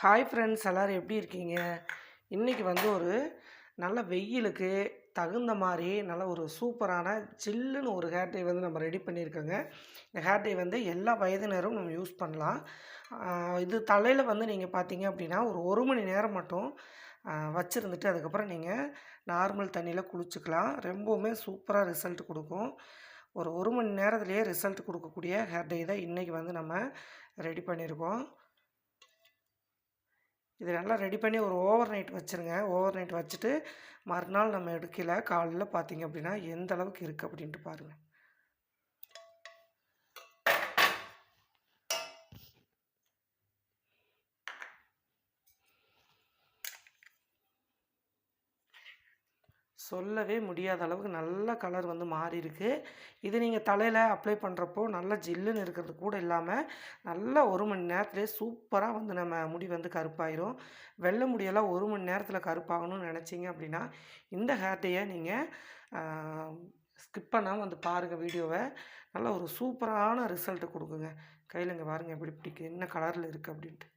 Hi friends எல்லோரும் எப்படி இருக்கீங்க? இன்றைக்கி வந்து ஒரு நல்ல வெயிலுக்கு தகுந்த மாதிரி நல்ல ஒரு சூப்பரான ஜில்லுன்னு ஒரு ஹேர் டை வந்து நம்ம ரெடி பண்ணியிருக்கோங்க. இந்த ஹேர் டை வந்து எல்லா வயதினரும் நம்ம யூஸ் பண்ணலாம். இது தலையில் வந்து நீங்கள் பார்த்தீங்க அப்படின்னா ஒரு ஒரு மணி நேரம் மட்டும் வச்சுருந்துட்டு அதுக்கப்புறம் நீங்கள் நார்மல் தண்ணியில் குளிச்சுக்கலாம். ரொம்பவுமே சூப்பராக ரிசல்ட் கொடுக்கும். ஒரு ஒரு மணி நேரத்துலேயே ரிசல்ட் கொடுக்கக்கூடிய ஹேர் டை தான் இன்றைக்கி வந்து நம்ம ரெடி பண்ணியிருக்கோம். இது நல்லா ரெடி பண்ணி ஒரு ஓவர் நைட் வச்சுருங்க. ஓவர் நைட் வச்சுட்டு மறுநாள் நம்ம எடுக்கல. காலையில் பார்த்தீங்க அப்படின்னா எந்த அளவுக்கு இருக்குது அப்படின்ட்டு பாருங்கள் சொல்லவே முடியாத அளவுக்கு நல்ல கலர் வந்து மாறி இருக்கு இது நீங்கள் தலையில் அப்ளை பண்ணுறப்போ நல்ல ஜில்லுன்னு இருக்கிறது கூட இல்லாமல் நல்லா ஒரு மணி நேரத்துலேயே சூப்பராக வந்து நம்ம முடி வந்து கருப்பாயிரும். வெள்ளை முடியெல்லாம் ஒரு மணி நேரத்தில் கருப்பாகணும்னு நினச்சிங்க அப்படின்னா இந்த ஹேர் டேயை நீங்கள் ஸ்கிப் பண்ணாமல் வந்து பாருங்கள் வீடியோவை. நல்ல ஒரு சூப்பரான ரிசல்ட்டு கொடுக்குங்க. கையில் இங்கே பாருங்கள் எப்படி பிடிக்கு என்ன கலரில் இருக்குது அப்படின்ட்டு.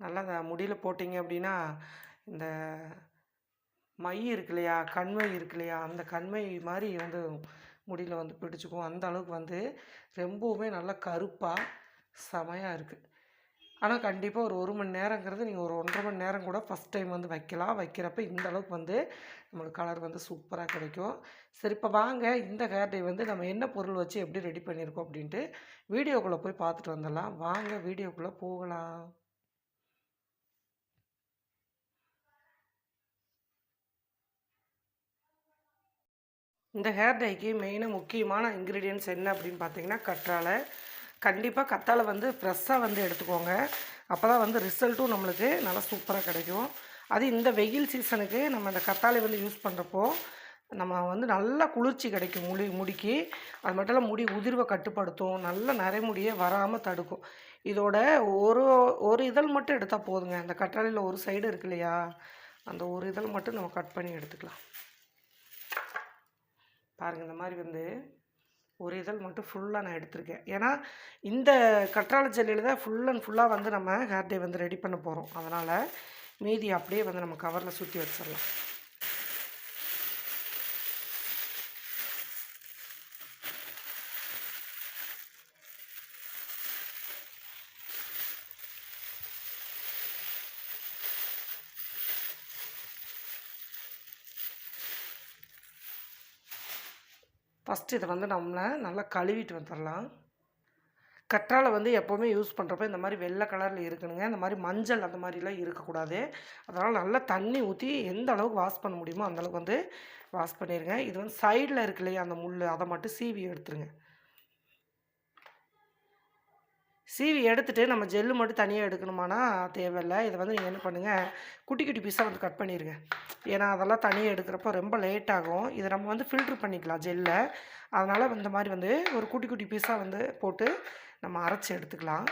நல்லா முடியில் போட்டிங்க அப்படின்னா இந்த மை இருக்கு இல்லையா கண்மை இருக்கு இல்லையா அந்த கண்மை மாதிரி வந்து முடியில் வந்து பிடிச்சிக்கும். அந்த அளவுக்கு வந்து ரொம்பவுமே நல்லா கருப்பாக செமையாக இருக்குது ஆனால் கண்டிப்பாக ஒரு ஒரு மணி நேரங்கிறது நீங்கள் ஒரு ஒன்றரை மணி நேரம் கூட ஃபஸ்ட் டைம் வந்து வைக்கலாம். வைக்கிறப்ப இந்த அளவுக்கு வந்து நம்மளுக்கு கலர் வந்து சூப்பராக கிடைக்கும். சரி இப்போ வாங்க. இந்த ஹேர் டை வந்து நம்ம என்ன பொருள் வச்சு எப்படி ரெடி பண்ணியிருக்கோம் அப்படின்ட்டு வீடியோக்குள்ளே போய் பார்த்துட்டு வந்துடலாம். வாங்க வீடியோக்குள்ளே போகலாம். இந்த ஹேர் டைக்கு மெயினாக முக்கியமான இன்க்ரீடியன்ட்ஸ் என்ன அப்படின்னு பார்த்தீங்கன்னா கற்றாழை. கண்டிப்பாக கத்தாழை வந்து ஃப்ரெஷ்ஷாக வந்து எடுத்துக்கோங்க. அப்போ தான் வந்து ரிசல்ட்டும் நம்மளுக்கு நல்லா சூப்பராக கிடைக்கும். அது இந்த வெயில் சீசனுக்கு நம்ம இந்த கத்தாழை வந்து யூஸ் பண்ணுறப்போ நம்ம வந்து நல்லா குளிர்ச்சி கிடைக்கும் முடி முடிக்கு. அது மட்டும் இல்லை முடி உதிர்வை கட்டுப்படுத்தும். நல்ல நரைமுடியை வராமல் தடுக்கும். இதோட ஒரு ஒரு இதழ் மட்டும் எடுத்தால் போதுங்க. அந்த கற்றாழையில் ஒரு சைடு இருக்கு இல்லையா? அந்த ஒரு இதழ் மட்டும் நம்ம கட் பண்ணி எடுத்துக்கலாம். பாருங்கள் இந்த மாதிரி வந்து ஒரு இதழ் மட்டும் ஃபுல்லாக நான் எடுத்திருக்கேன். ஏன்னா இந்த கற்றாழை ஜெல்லியில் தான் ஃபுல் அண்ட் ஃபுல்லாக வந்து நம்ம ஹேர் டே வந்து ரெடி பண்ண போகிறோம் அதனால் மீதி அப்படியே வந்து நம்ம கவரில் சுற்றி வச்சிடலாம். ஃபஸ்ட்டு இதை வந்து நம்மளை நல்லா கழுவிட்டு வந்துடலாம். கற்றாழை வந்து எப்போவுமே யூஸ் பண்ணுறப்ப இந்த மாதிரி வெள்ளை கலரில் இருக்கணுங்க. இந்த மாதிரி மஞ்சள் அந்த மாதிரிலாம் இருக்கக்கூடாது. அதனால் நல்லா தண்ணி ஊற்றி எந்த அளவுக்கு வாஷ் பண்ண முடியுமோ அந்தளவுக்கு வந்து வாஷ் பண்ணிடுங்க. இது வந்து சைடில் இருக்கு இல்லையா அந்த முள் அதை மட்டும் சீவி எடுத்துருங்க. சீவி எடுத்துகிட்டு நம்ம ஜெல்லு மட்டும் தனியாக எடுக்கணுமானா தேவையில்லை. இதை வந்து நீங்கள் என்ன பண்ணுங்கள் குட்டி குட்டி பீஸாக வந்து கட் பண்ணிடுங்க ஏன்னா அதெல்லாம் தனியாக எடுக்கிறப்போ ரொம்ப லேட் ஆகும். இதை நம்ம வந்து ஃபில்ட்ரு பண்ணிக்கலாம் ஜெல்லை. அதனால் இந்த மாதிரி வந்து ஒரு குட்டி குட்டி பீஸாக வந்து போட்டு நம்ம அரைச்சி எடுத்துக்கலாம்.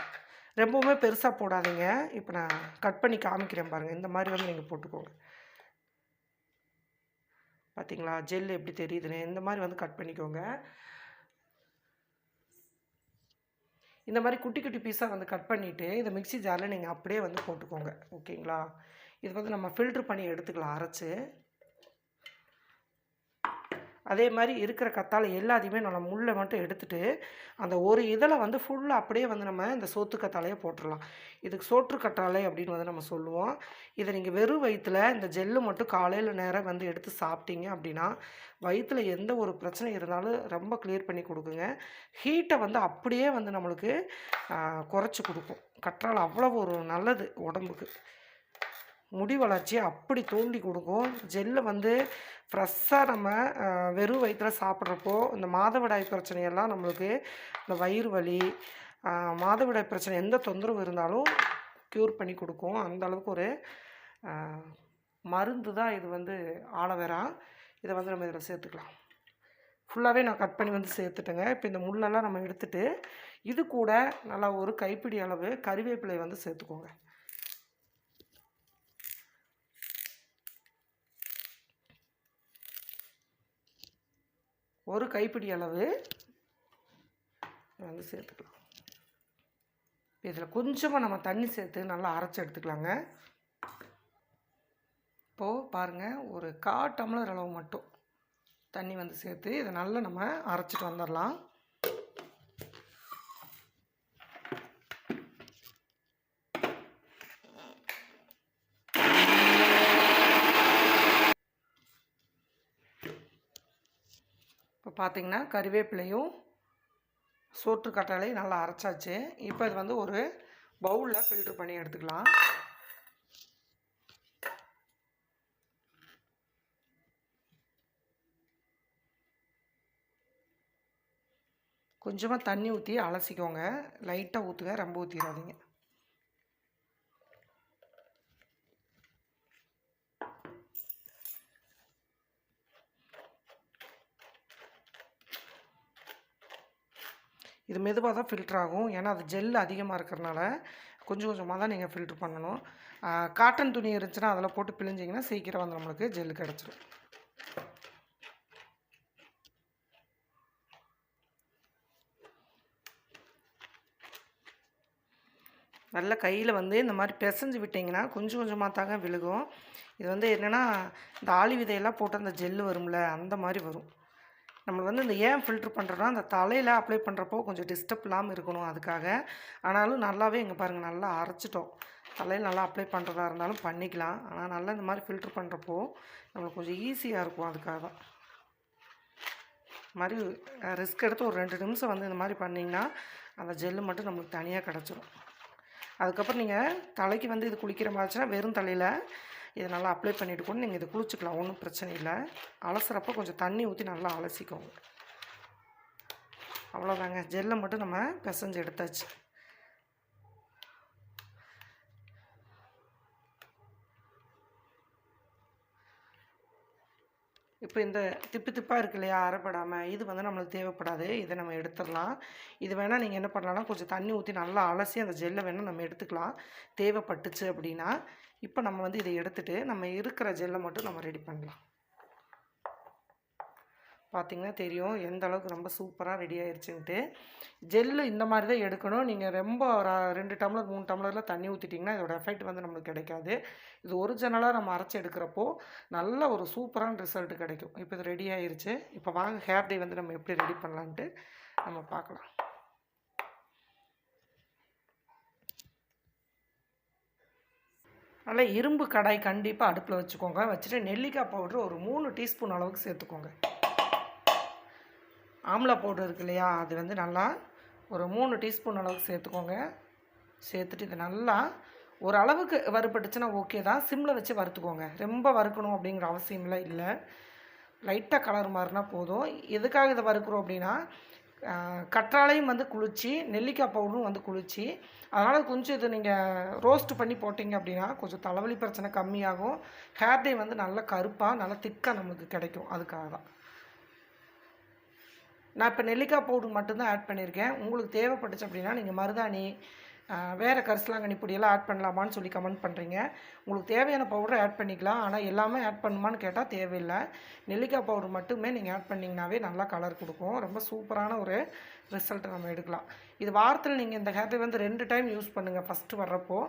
ரொம்பவுமே பெருசாக போடாதீங்க. இப்போ நான் கட் பண்ணி காமிக்கிறேன் பாருங்கள் இந்த மாதிரி வந்து நீங்கள் போட்டுக்கோங்க. பார்த்தீங்களா ஜெல் எப்படி தெரியுதுன்னு. இந்த மாதிரி வந்து கட் பண்ணிக்கோங்க. இந்த மாதிரி குட்டி குட்டி பீஸாக வந்து கட் பண்ணிவிட்டு இதை மிக்ஸி ஜாரில் நீங்கள் அப்படியே வந்து போட்டுக்கோங்க. ஓகேங்களா இது வந்து நம்ம ஃபில்ட்ரு பண்ணி எடுத்துக்கலாம் அரைச்சி. அதே மாதிரி இருக்கிற கத்தாழை எல்லாத்தையுமே நம்ம முள்ளை மட்டும் எடுத்துட்டு அந்த ஒரு இதில் வந்து ஃபுல்லாக அப்படியே வந்து நம்ம இந்த சோத்து கத்தாழையை போட்டுடலாம் இதுக்கு சோற்று கற்றாழை அப்படின்னு வந்து நம்ம சொல்லுவோம். இதை நீங்கள் வெறும் வயிற்றில் இந்த ஜெல்லு மட்டும் காலையில் நேரம் வந்து எடுத்து சாப்பிட்டீங்க அப்படின்னா வயிற்றில் எந்த ஒரு பிரச்சனை இருந்தாலும் ரொம்ப கிளியர் பண்ணி கொடுக்குங்க. ஹீட்டை வந்து அப்படியே வந்து நம்மளுக்கு குறைச்சி கொடுக்கும். கற்றாழை அவ்வளோ ஒரு நல்லது உடம்புக்கு. முடி வளர்ச்சியை அப்படி தூண்டி கொடுக்கும். ஜெல்லை வந்து ஃப்ரெஷ்ஷாக நம்ம வெறும் வயிற்றில் சாப்பிட்றப்போ இந்த மாதவிடாய் பிரச்சனையெல்லாம் நம்மளுக்கு இந்த வயிறு வலி மாதவிடாய் பிரச்சனை எந்த தொந்தரவு இருந்தாலும் க்யூர் பண்ணி கொடுக்கும். அந்த அளவுக்கு ஒரு மருந்து தான் இது வந்து ஆலோவேரா. இதை வந்து நம்ம இதில் சேர்த்துக்கலாம். ஃபுல்லாகவே நான் கட் பண்ணி வந்து சேர்த்துட்டேங்க. இப்போ இந்த முள்ளெல்லாம் நம்ம எடுத்துகிட்டு இது கூட நல்லா ஒரு கைப்பிடி அளவு கறிவேப்பிலை வந்து சேர்த்துக்கோங்க. ஒரு கைப்பிடி அளவு. வந்து சேர்த்துக்கலாம். இதில் கொஞ்சமாக நம்ம தண்ணி சேர்த்து நல்லா அரைச்சி எடுத்துக்கலாங்க. இப்போது பாருங்கள் ஒரு கா டம்ளர் அளவு மட்டும் தண்ணி வந்து சேர்த்து இதை நல்லா நம்ம அரைச்சிட்டு வந்துடலாம். பார்த்திங்கன்னா கறிவேப்பிலையும் சோற்று கற்றாழையும் நல்லா அரைச்சாச்சு. இப்போ இது வந்து ஒரு பவுலில் ஃபில்ட்ரு பண்ணி எடுத்துக்கலாம். கொஞ்சமாக தண்ணி ஊற்றி அலசிக்கோங்க. லைட்டாக ஊற்றுங்க ரொம்ப ஊற்றிடாதீங்க இது மெதுவாக தான் ஃபில்டர் ஆகும். ஏன்னா அது ஜெல் அதிகமாக இருக்கிறனால கொஞ்சம் கொஞ்சமாக தான் நீங்கள் ஃபில்ட்ரு பண்ணணும். காட்டன் துணி இருந்துச்சுன்னா அதில் போட்டு பிழிஞ்சிங்கன்னா சீக்கிரம் வந்து நம்மளுக்கு ஜெல் கிடச்சிரும். நல்லா கையில் வந்து இந்த மாதிரி பிசைஞ்சு விட்டிங்கன்னா கொஞ்சம் கொஞ்சமாக தாங்க விழுகும். இது வந்து என்னென்னா இந்த ஆளி விதையெல்லாம் போட்டு அந்த ஜெல்லு வரும்ல அந்த மாதிரி வரும். நம்ம வந்து இந்த ஏன் ஃபில்ட்ரு பண்ணுறோன்னா அந்த தலையில் அப்ளை பண்ணுறப்போ கொஞ்சம் டிஸ்டர்ப் இல்லாமல் இருக்கணும் அதுக்காக. ஆனாலும் நல்லாவே இங்கே பாருங்கள் நல்லா அரைச்சிட்டோம். தலையில் நல்லா அப்ளை பண்ணுறதா இருந்தாலும் பண்ணிக்கலாம். ஆனால் நல்லா இந்த மாதிரி ஃபில்ட்ரு பண்ணுறப்போ நம்மளுக்கு கொஞ்சம் ஈஸியாக இருக்கும் அதுக்காக தான். மாதிரி ரிஸ்க் எடுத்து ஒரு ரெண்டு நிமிஷம் வந்து இந்த மாதிரி பண்ணிங்கன்னா அந்த ஜெல்லு மட்டும் நம்மளுக்கு தனியாக கிடச்சிரும். அதுக்கப்புறம் நீங்கள் தலைக்கு வந்து இது குளிக்கிற மாதிரிச்சுன்னா வெறும் தலையில் இதை நல்லா அப்ளை பண்ணிட்டு கூட நீங்கள் இதை குளிச்சுக்கலாம் ஒன்றும் பிரச்சனை இல்லை. அலசுறப்போ கொஞ்சம் தண்ணி ஊற்றி நல்லா அலசிக்கோங்க. அவ்வளோதாங்க ஜெல்லை மட்டும் நம்ம பிசைஞ்சு எடுத்தாச்சு. இப்போ இந்த திப்பு திப்பாக இருக்கு இல்லையா அரைப்படாமல் இது வந்து நம்மளுக்கு தேவைப்படாது. இதை நம்ம எடுத்துடலாம். இது வேணால் நீங்கள் என்ன பண்ணலாம்னா கொஞ்சம் தண்ணி ஊற்றி நல்லா அலசி அந்த ஜெல்லை வேணால் நம்ம எடுத்துக்கலாம். தேவைப்பட்டுச்சு அப்படின்னா இப்போ நம்ம வந்து இதை எடுத்துகிட்டு நம்ம இருக்கிற ஜெல்லை மட்டும் நம்ம ரெடி பண்ணலாம். பார்த்திங்கன்னா தெரியும். எந்த அளவுக்கு ரொம்ப சூப்பராக ரெடி ஆயிடுச்சுன்ட்டு ஜெல்லு இந்த மாதிரி தான் எடுக்கணும். நீங்கள் ரொம்ப ரெண்டு டம்ளர் மூணு டம்ளரில் தண்ணி ஊற்றிட்டிங்கன்னா இதோட எஃபெக்ட் வந்து நம்மளுக்கு கிடைக்காது. இது ஒரிஜினலாக நம்ம அரைச்சி எடுக்கிறப்போ நல்ல ஒரு சூப்பரான ரிசல்ட் கிடைக்கும். இப்போ இது ரெடி ஆயிடுச்சு இப்போ வாங்க ஹேர் டே வந்து நம்ம எப்படி ரெடி பண்ணலான்ட்டு நம்ம பார்க்கலாம். நல்லா இரும்பு கடாய் கண்டிப்பாக அடுப்பில் வச்சுக்கோங்க. வச்சுட்டு நெல்லிக்காய் பவுட்ரு ஒரு மூணு டீஸ்பூன் அளவுக்கு சேர்த்துக்கோங்க. ஆம்லா பவுடர் இருக்கு இல்லையா அது வந்து நல்லா ஒரு மூணு டீஸ்பூன் அளவுக்கு சேர்த்துக்கோங்க. சேர்த்துட்டு இது நல்லா ஒரு அளவுக்கு வறுபட்டுச்சுன்னா ஓகே தான். சிம்மில் வச்சு வறுத்துக்கோங்க. ரொம்ப வறுக்கணும் அப்படிங்கிற அவசியம்லாம் இல்லை. லைட்டாக கலர் மாறினா போதும். எதுக்காக இதை வறுக்கிறோம் அப்படின்னா கற்றாழையும் வந்து குளிச்சு நெல்லிக்காய் பவுடரும் வந்து குளிச்சு அதனால் கொஞ்சம் இது நீங்கள் ரோஸ்ட் பண்ணி போட்டிங்க அப்படின்னா கொஞ்சம் தலைவலி பிரச்சனை கம்மியாகும். ஹேர் டே வந்து நல்லா கருப்பாக நல்லா திக்காக நமக்கு கிடைக்கும். அதுக்காக தான் நான் இப்போ நெல்லிக்காய் பவுடர் மட்டும்தான் ஆட் பண்ணியிருக்கேன். உங்களுக்கு தேவைப்பட்டுச்சு அப்படின்னா நீங்கள் மருதாணி வேறு கரிசலாங்கண்ணி பொடியெல்லாம் ஆட் பண்ணலாமான்னு சொல்லி கமெண்ட் பண்ணுறீங்க உங்களுக்கு தேவையான பவுடரை ஆட் பண்ணிக்கலாம். ஆனால் எல்லாமே ஆட் பண்ணுமான்னு கேட்டால் தேவையில்லை. நெல்லிக்காய் பவுடர் மட்டுமே நீங்கள் ஆட் பண்ணிங்கனாவே நல்லா கலர் கொடுக்கும். ரொம்ப சூப்பரான ஒரு ரிசல்ட்டை நம்ம எடுக்கலாம். இது வாரத்தில் நீங்கள் இந்த ஹேர் வந்து ரெண்டு டைம் யூஸ் பண்ணுங்கள் ஃபஸ்ட்டு வர்றப்போ.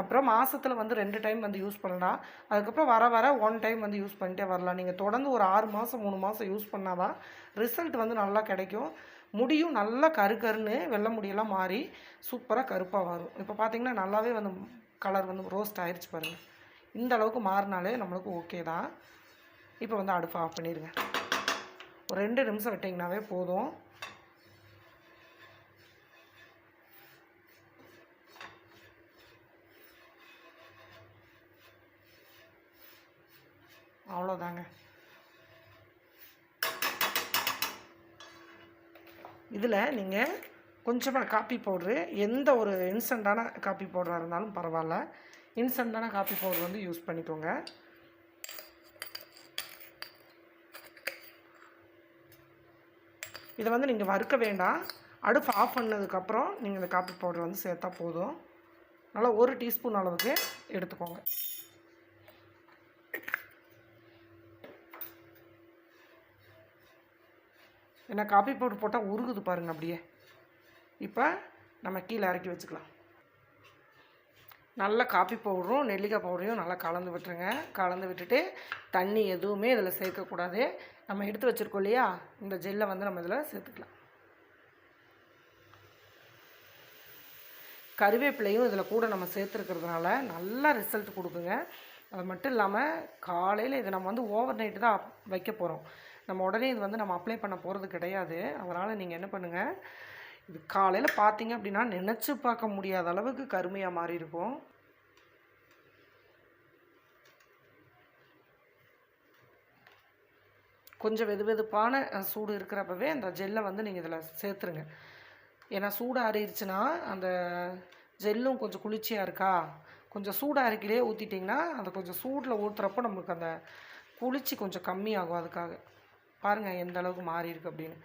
அப்புறம் மாதத்தில் வந்து ரெண்டு டைம் வந்து யூஸ் பண்ணலாம். அதுக்கப்புறம் வர வர ஒன் டைம் வந்து யூஸ் பண்ணிட்டே வரலாம். நீங்கள் தொடர்ந்து ஒரு ஆறு மாதம் மூணு மாதம் யூஸ் பண்ணால் தான் ரிசல்ட் வந்து நல்லா கிடைக்கும். முடியும் நல்லா கரு கருன்னு வெள்ளை முடியெல்லாம் மாறி சூப்பராக கருப்பாக வரும் இப்போ பார்த்திங்கன்னா நல்லாவே வந்து கலர் வந்து ரோஸ்ட் ஆயிடுச்சு பாருங்கள் இந்த அளவுக்கு மாறினாலே நம்மளுக்கு ஓகே தான். இப்போ வந்து அடுப்பு ஆஃப் பண்ணிடுங்க ஒரு ரெண்டு நிமிஷம் விட்டிங்கனாவே போதும். அவ்வளோதாங்க இதில் நீங்கள் கொஞ்சமாக காப்பி பவுட்ரு எந்த ஒரு இன்ஸ்டண்ட்டான காப்பி பவுடராக இருந்தாலும் பரவாயில்ல. இன்ஸ்டண்ட்டான காப்பி பவுடர் வந்து யூஸ் பண்ணிக்கோங்க. இதை வந்து நீங்கள் வறுக்க வேண்டாம். அடுப்பு ஆஃப் பண்ணதுக்கப்புறம் நீங்கள் இந்த காப்பி பவுடர் வந்து சேர்த்தா போதும். நல்லா ஒரு டீஸ்பூன் அளவுக்கு எடுத்துக்கோங்க. ஏன்னா காஃபி பவுடர் போட்டால் உருகுது பாருங்கள் அப்படியே. இப்போ நம்ம கீழே இறக்கி வச்சுக்கலாம். நல்லா காஃபி பவுடரும் நெல்லிக்காய் பவுடரையும் நல்லா கலந்து விட்டுருங்க. கலந்து விட்டுட்டு தண்ணி எதுவுமே இதில் சேர்க்கக்கூடாது. நம்ம எடுத்து வச்சுருக்கோம் இல்லையா? இந்த ஜெல்லை வந்து நம்ம இதில் சேர்த்துக்கலாம். கருவேப்பிலையும் இதில் கூட நம்ம சேர்த்துருக்கிறதுனால நல்லா ரிசல்ட் கொடுக்குங்க. அது மட்டும் இல்லாமல் காலையில் இதை நம்ம வந்து ஓவர் நைட்டு தான் வைக்க போகிறோம் நம்ம உடனே இது வந்து நம்ம அப்ளை பண்ண போகிறது கிடையாது. அதனால் நீங்கள் என்ன பண்ணுங்கள் இது காலையில் பார்த்தீங்க அப்படின்னா நினச்சி பார்க்க முடியாத அளவுக்கு கருமையாக மாறி இருக்கும். கொஞ்சம் வெது வெதுப்பான சூடு இருக்கிறப்பவே அந்த ஜெல்லை வந்து நீங்கள் இதில் சேர்த்துருங்க. ஏன்னா சூடு ஆறிடுச்சுன்னா அந்த ஜெல்லும் கொஞ்சம் குளிர்ச்சியாக இருக்கா? கொஞ்சம் சூடு அரைக்கிலே ஊற்றிட்டிங்கன்னா அந்த கொஞ்சம் சூடில் ஊற்றுறப்போ நமக்கு அந்த குளிர்ச்சி கொஞ்சம் கம்மியாகும் அதுக்காக. பாருங்கள் எந்த அளவுக்கு மாறி இருக்குது அப்படின்னு.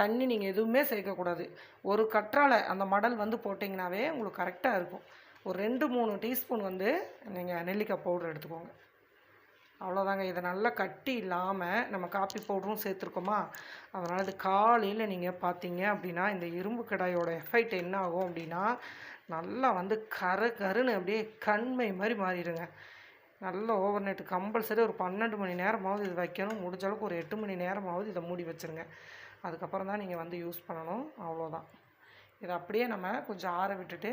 தண்ணி நீங்கள் எதுவுமே சேர்க்கக்கூடாது. ஒரு கற்றாழை அந்த மடல் வந்து போட்டிங்கனாவே உங்களுக்கு கரெக்டாக இருக்கும். ஒரு ரெண்டு மூணு டீஸ்பூன் வந்து நீங்கள் நெல்லிக்காய் பவுடர் எடுத்துக்கோங்க. அவ்வளோதாங்க இதை நல்லா கட்டி இல்லாமல் நம்ம காப்பி பவுடரும் சேர்த்துருக்கோமா? அதனால் இது காலையில் நீங்கள் பார்த்தீங்க அப்படின்னா இந்த இரும்பு கடாயோட எஃபெக்ட் என்ன ஆகும் அப்படின்னா நல்லா வந்து கரு கருன்னு அப்படியே கண்மை மாதிரி மாறிடுங்க. நல்ல ஓவர் நைட்டு கம்பல்சரி ஒரு பன்னெண்டு மணி நேரமாவது இது வைக்கணும். முடிஞ்ச அளவுக்கு ஒரு எட்டு மணி நேரமாவது இதை மூடி வச்சுருங்க. அதுக்கப்புறம் தான் நீங்கள் வந்து யூஸ் பண்ணணும். அவ்வளோதான் இதை அப்படியே நம்ம கொஞ்சம் ஆற விட்டுட்டு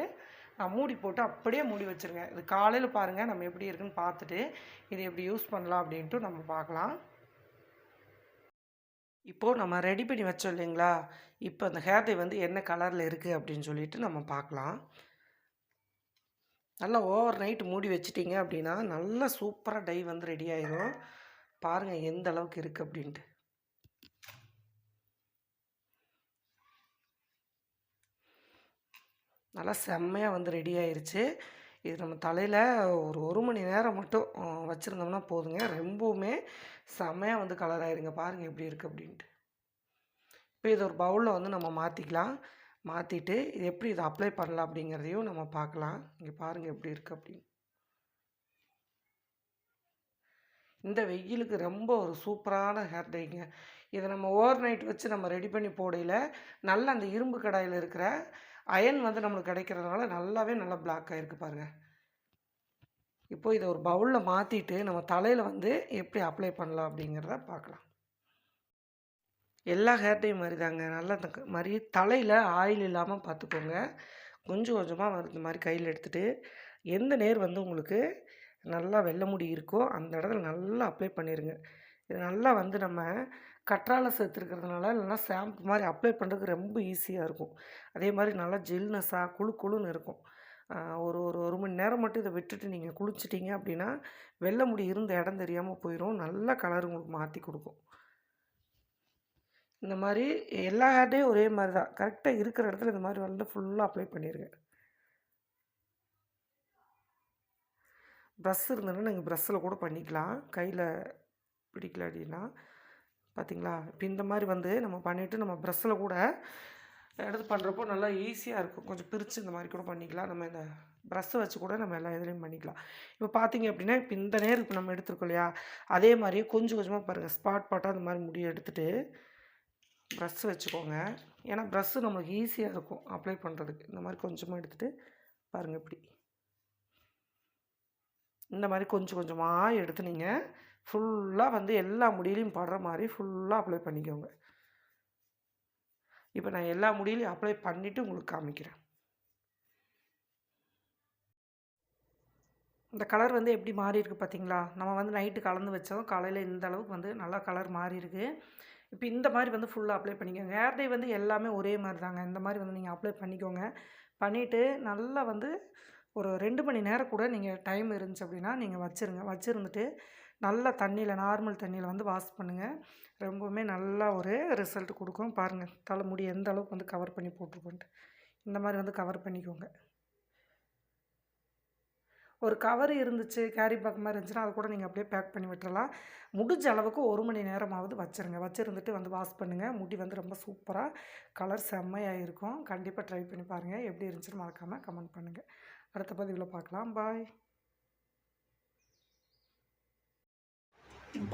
நான் மூடி போட்டு அப்படியே மூடி வச்சுருங்க. இது காலையில் பாருங்கள் நம்ம எப்படி இருக்குன்னு பார்த்துட்டு இது எப்படி யூஸ் பண்ணலாம் அப்படின்ட்டு நம்ம பார்க்கலாம். இப்போது நம்ம ரெடி பண்ணி வச்சோம் இல்லைங்களா? இப்போ அந்த ஹேர் டை வந்து என்ன கலரில் இருக்குது அப்படின்னு சொல்லிட்டு நம்ம பார்க்கலாம். நல்லா ஓவர் நைட் மூடி வச்சிட்டிங்க அப்படின்னா நல்லா சூப்பராக டை வந்து ரெடி ஆயிரும். பாருங்கள் எந்த அளவுக்கு இருக்குது அப்படின்ட்டு. நல்லா செம்மையாக வந்து ரெடி ஆயிடுச்சு இது நம்ம தலையில் ஒரு ஒரு மணி நேரம் மட்டும் வச்சுருந்தோம்னா போதுங்க. ரொம்பவுமே செம்மையாக வந்து கலர் ஆயிருங்க. பாருங்கள் எப்படி இருக்குது அப்படின்ட்டு. இப்போ இது ஒரு பவுலில் வந்து நம்ம மாற்றிக்கலாம் மாற்றிட்டு இது எப்படி இதை அப்ளை பண்ணலாம் அப்படிங்கிறதையும் நம்ம பார்க்கலாம். இங்கே பாருங்கள் எப்படி இருக்குது அப்படின்னு. இந்த வெயிலுக்கு ரொம்ப ஒரு சூப்பரான ஹேர் டைங்க இதை நம்ம ஓவர் நைட் வச்சு நம்ம ரெடி பண்ணி போடையில் நல்லா அந்த இரும்பு கடாயில் இருக்கிற அயன் வந்து நம்மளுக்கு கிடைக்கிறதுனால நல்லாவே நல்லா பிளாக் ஆகிருக்கு பாருங்கள் இப்போ இதை ஒரு பவுலில் மாற்றிட்டு நம்ம தலையில் வந்து எப்படி அப்ளை பண்ணலாம் அப்படிங்கிறத பார்க்கலாம். எல்லா ஹேர் டைம் மாதிரி தாங்க நல்லா மாதிரி தலையில் ஆயில் இல்லாமல் பார்த்துக்கோங்க கொஞ்சம் கொஞ்சமாக வந்து மாதிரி கையில் எடுத்துகிட்டு எந்த நேர் வந்து உங்களுக்கு நல்லா வெள்ளை முடி இருக்கோ அந்த இடத்துல நல்லா அப்ளை பண்ணிடுங்க இது நல்லா வந்து நம்ம கற்றாழை சேர்த்துருக்கிறதுனால இல்லைன்னா ஷாம்பு மாதிரி அப்ளை பண்ணுறதுக்கு ரொம்ப ஈஸியாக இருக்கும். அதே மாதிரி நல்லா ஜில்னஸாக குளு குளுன்னு இருக்கும். ஒரு ஒரு ஒரு மணி நேரம் மட்டும் இதை விட்டுட்டு நீங்கள் குளிச்சிட்டிங்க அப்படின்னா வெள்ளை முடி இருந்த இடம் தெரியாமல் போயிடும் நல்ல கலர் உங்களுக்கு மாற்றி கொடுக்கும். இந்த மாதிரி எல்லா ஹேர்டையும் ஒரே மாதிரி தான். கரெக்டாக இருக்கிற இடத்துல இந்த மாதிரி வந்து ஃபுல்லாக அப்ளை பண்ணிடுங்க ப்ரஷ் இருந்ததுன்னா நீங்கள் ப்ரஷ்ஷில் கூட பண்ணிக்கலாம். கையில் பிடிக்கல அப்படின்னா பார்த்தீங்களா இப்போ இந்த மாதிரி வந்து நம்ம பண்ணிவிட்டு நம்ம ப்ரஷ்ஷில் கூட எடுத்து பண்ணுறப்போ நல்லா ஈஸியாக இருக்கும். கொஞ்சம் பிரித்து இந்த மாதிரி கூட பண்ணிக்கலாம். நம்ம இந்த ப்ரஷ்ஷை வச்சு கூட நம்ம எல்லா இதுலேயும் பண்ணிக்கலாம். இப்போ பார்த்தீங்க அப்படின்னா இப்போ இந்த நேரம் இப்போ நம்ம எடுத்துருக்கோம் இல்லையா? அதே மாதிரியே கொஞ்சம் கொஞ்சமாக பாருங்கள் ஸ்பாட் பாட்டாக அந்த மாதிரி முடியை எடுத்துகிட்டு ப்ரஷ் வச்சுக்கோங்க. ஏன்னா ப்ரஷ்ஷு நம்மளுக்கு ஈஸியாக இருக்கும் அப்ளை பண்ணுறதுக்கு இந்த மாதிரி கொஞ்சமாக எடுத்துகிட்டு பாருங்கள் இப்படி. இந்த மாதிரி கொஞ்சம் கொஞ்சமாக எடுத்து நீங்கள் ஃபுல்லாக வந்து எல்லா முடியிலையும் படுற மாதிரி ஃபுல்லாக அப்ளை பண்ணிக்கோங்க. இப்போ நான் எல்லா முடியிலையும் அப்ளை பண்ணிவிட்டு உங்களுக்கு காமிக்கிறேன். இந்த கலர் வந்து எப்படி மாறி இருக்குது பார்த்தீங்களா நம்ம வந்து நைட்டு கலந்து வச்சதும் காலையில் இந்த அளவுக்கு வந்து நல்லா கலர் மாறிருக்கு இப்போ இந்த மாதிரி வந்து ஃபுல்லாக அப்ளை பண்ணிக்கோங்க. ஹேர் டே வந்து எல்லாமே ஒரே மாதிரி தாங்க. இந்த மாதிரி வந்து நீங்கள் அப்ளை பண்ணிக்கோங்க. பண்ணிவிட்டு நல்லா வந்து ஒரு ரெண்டு மணி நேரம் கூட நீங்கள் டைம் இருந்துச்சு அப்படின்னா நீங்கள் வச்சுருங்க. வச்சுருந்துட்டு நல்லா தண்ணியில் நார்மல் தண்ணியில் வந்து வாஷ் பண்ணுங்கள் ரொம்பவுமே நல்லா ஒரு ரிசல்ட் கொடுக்கும். பாருங்கள் தலைமுடி எந்த அளவுக்கு வந்து கவர் பண்ணி போட்டுருக்கோன்ட்டு. இந்த மாதிரி வந்து கவர் பண்ணிக்கோங்க. ஒரு கவர் இருந்துச்சு கேரி பேக் மாதிரி இருந்துச்சுன்னா அதை கூட நீங்கள் அப்படியே பேக் பண்ணி விட்டுறலாம். முடிஞ்ச அளவுக்கு ஒரு மணி நேரமாவது வச்சுருங்க. வச்சுருந்துட்டு வந்து வாஷ் பண்ணுங்கள் முடி வந்து ரொம்ப சூப்பராக கலர் செம்மையாக இருக்கும் கண்டிப்பாக ட்ரை பண்ணி பாருங்கள் எப்படி இருந்துச்சுன்னு மறக்காமல் கமெண்ட் பண்ணுங்கள் அடுத்த பதிவில் பார்க்கலாம். பாய்.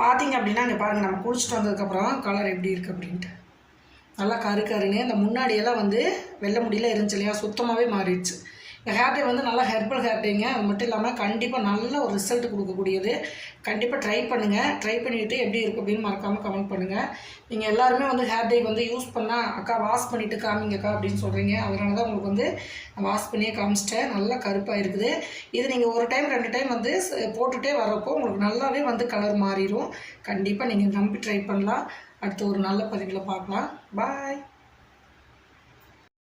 பார்த்தீங்க அப்படின்னா இங்கே பாருங்கள் நம்ம குளிச்சுட்டு வந்ததுக்கப்புறம் கலர் எப்படி இருக்குது அப்படின்ட்டு. நல்லா கரு கருன்னு இந்த முன்னாடியெல்லாம் வந்து வெள்ளை முடியெல்லாம் இருந்துச்சு இல்லையா? சுத்தமாகவே மாறிடுச்சு. இந்த ஹேர் டே வந்து நல்லா ஹெர்பல் ஹேர் டேங்க அது மட்டும் இல்லாமல் கண்டிப்பாக நல்ல ஒரு ரிசல்ட் கொடுக்கக்கூடியது. கண்டிப்பாக ட்ரை பண்ணுங்கள் ட்ரை பண்ணிவிட்டு எப்படி இருக்குது அப்படின்னு மறக்காமல் கமெண்ட் பண்ணுங்கள் நீங்கள் எல்லாருமே வந்து ஹேர் டே வந்து யூஸ் பண்ணால் அக்கா வாஷ் பண்ணிவிட்டு காமிங்கக்கா அப்படின்னு சொல்கிறீங்க அதனால தான் உங்களுக்கு வந்து வாஷ் பண்ணியே காமிச்சிட்டேன். நல்லா கருப்பாக இருக்குது. இது நீங்கள் ஒரு டைம் ரெண்டு டைம் வந்து போட்டுகிட்டே வரப்போ உங்களுக்கு நல்லாவே வந்து கலர் மாறிடும் கண்டிப்பாக நீங்கள் நம்பி ட்ரை பண்ணலாம். அடுத்து ஒரு நல்ல பதிவில் பார்க்கலாம். பாய்